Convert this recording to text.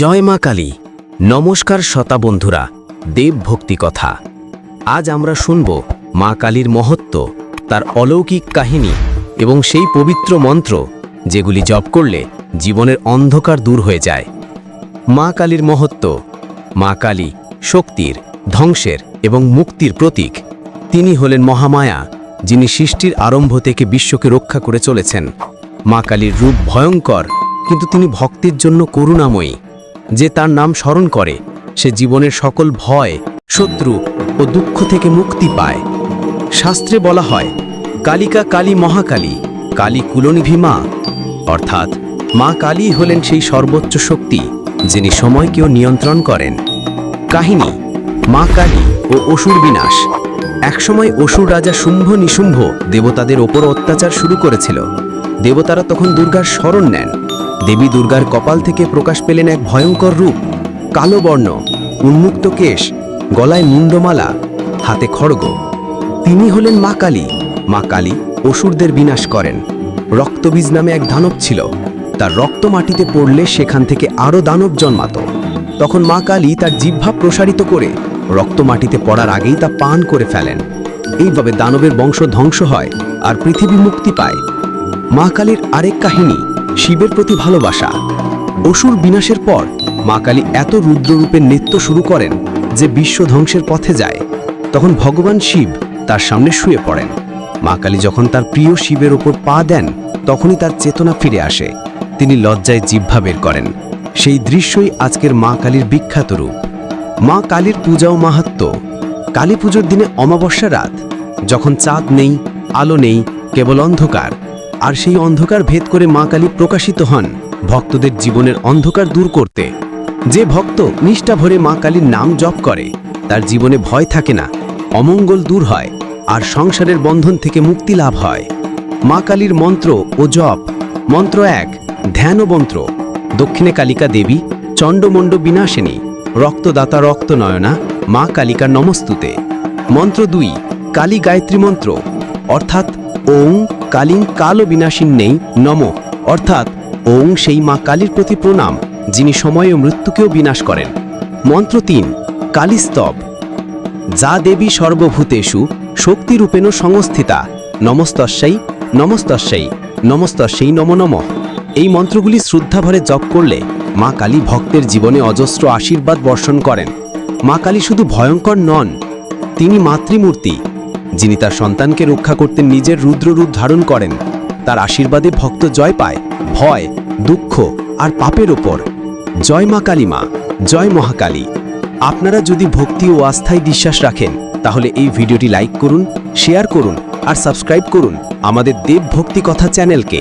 জয় মা কালী। নমস্কার শতা বন্ধুরা, দেব ভক্তি কথা। আজ আমরা শুনব মা কালীর মহত্ব, তার অলৌকিক কাহিনী এবং সেই পবিত্র মন্ত্র যেগুলি জপ করলে জীবনের অন্ধকার দূর হয়ে যায়। মা কালীর মহত্ব, মা কালী শক্তির, ধ্বংসের এবং মুক্তির প্রতীক। তিনি হলেন মহামায়া, যিনি সৃষ্টির আরম্ভ থেকে বিশ্বকে রক্ষা করে চলেছেন। মা কালীর রূপ ভয়ঙ্কর, কিন্তু তিনি ভক্তির জন্য করুণাময়ী। যে তার নাম স্মরণ করে, সে জীবনের সকল ভয়, শত্রু ও দুঃখ থেকে মুক্তি পায়। শাস্ত্রে বলা হয়, কালিকা কালী মহাকালী, কালী কুলনিভি মা অর্থাৎ, মা কালী হলেন সেই সর্বোচ্চ শক্তি, যিনি সময়কেও নিয়ন্ত্রণ করেন। কাহিনী, মা কালী ও অসুর বিনাশ। একসময় অসুর রাজা শুম্ভ নিশুম্ভ দেবতাদের ওপর অত্যাচার শুরু করেছিল। দেবতারা তখন দুর্গার স্মরণ নেন। দেবী দুর্গার কপাল থেকে প্রকাশ পেলেন এক ভয়ঙ্কর রূপ, কালো বর্ণ, উন্মুক্ত কেশ, গলায় মুন্ডমালা হাতে খড়গ। তিনি হলেন মা কালী। মা কালী অসুরদের বিনাশ করেন। রক্তবীজ নামে এক দানব ছিল। তার রক্ত মাটিতে পড়লে সেখান থেকে আরও দানব জন্মাত। তখন মা কালী তার জিহ্বা প্রসারিত করে রক্ত মাটিতে পড়ার আগেই তা পান করে ফেলেন। এইভাবে দানবের বংশ ধ্বংস হয় আর পৃথিবী মুক্তি পায়। মা কালীর আরেক কাহিনী শিবের প্রতি ভালোবাসা। অসুর বিনাশের পর মা কালী এত রুদ্ররূপের নৃত্য শুরু করেন যে বিশ্ব ধ্বংসের পথে যায়। তখন ভগবান শিব তার সামনে শুয়ে পড়েন। মা কালী যখন তার প্রিয় শিবের ওপর পা দেন, তখনই তার চেতনা ফিরে আসে। তিনি লজ্জায় জিহ্বা বের করেন। সেই দৃশ্যই আজকের মা কালীর বিখ্যাত রূপ। মা কালীর পূজা ও মাহাত্ম কালী পুজোর দিনে অমাবস্যা রাত। যখন চাঁদ নেই, আলো নেই, কেবল অন্ধকার। আর সেই অন্ধকার ভেদ করে মা কালী প্রকাশিত হন ভক্তদের জীবনের অন্ধকার দূর করতে। যে ভক্ত নিষ্ঠা ভরে মা কালীর নাম জপ করে, তার জীবনে ভয় থাকে না, অমঙ্গল দূর হয় আর সংসারের বন্ধন থেকে মুক্তি লাভ হয়। মা কালীর মন্ত্র ও জপ, মন্ত্র এক, ধ্যান ও মন্ত্র, দক্ষিণে কালিকা দেবী, চণ্ডমণ্ড বিনাশিনী, রক্তদাতা রক্তনয়না, মা কালিকার নমস্তুতে। মন্ত্র দুই, কালী গায়ত্রী মন্ত্র, অর্থাৎ ওং কালিং কালো বিনাশীন নেই, নম। অর্থাৎ, ওং সেই মা কালীর প্রতি প্রণাম, যিনি সময় ও মৃত্যুকেও বিনাশ করেন। মন্ত্র তিন, কালীস্তব। যা দেবী সর্বভূতেষু, শক্তিরূপেণ সংস্থিতা। নমস্তস্যাই নমস্তস্যাই নমস্তস্যাই নম নম। এই মন্ত্রগুলি শ্রদ্ধাভরে জপ করলে মা কালী ভক্তের জীবনে অজস্র আশীর্বাদ বর্ষণ করেন। মা কালী শুধু ভয়ঙ্কর নন, তিনি মাতৃমূর্তি যিনি তার সন্তানকে রক্ষা করতে নিজের রুদ্ররূপ ধারণ করেন, তার আশীর্বাদে ভক্ত জয় পায়, ভয়, দুঃখ আর পাপের ওপর। জয় মা কালী মা, জয় মহাকালী। আপনারা যদি ভক্তি ও আস্থায় বিশ্বাস রাখেন, তাহলে এই ভিডিওটি লাইক করুন, শেয়ার করুন আর সাবস্ক্রাইব করুন আমাদের দেব ভক্তি কথা চ্যানেলকে।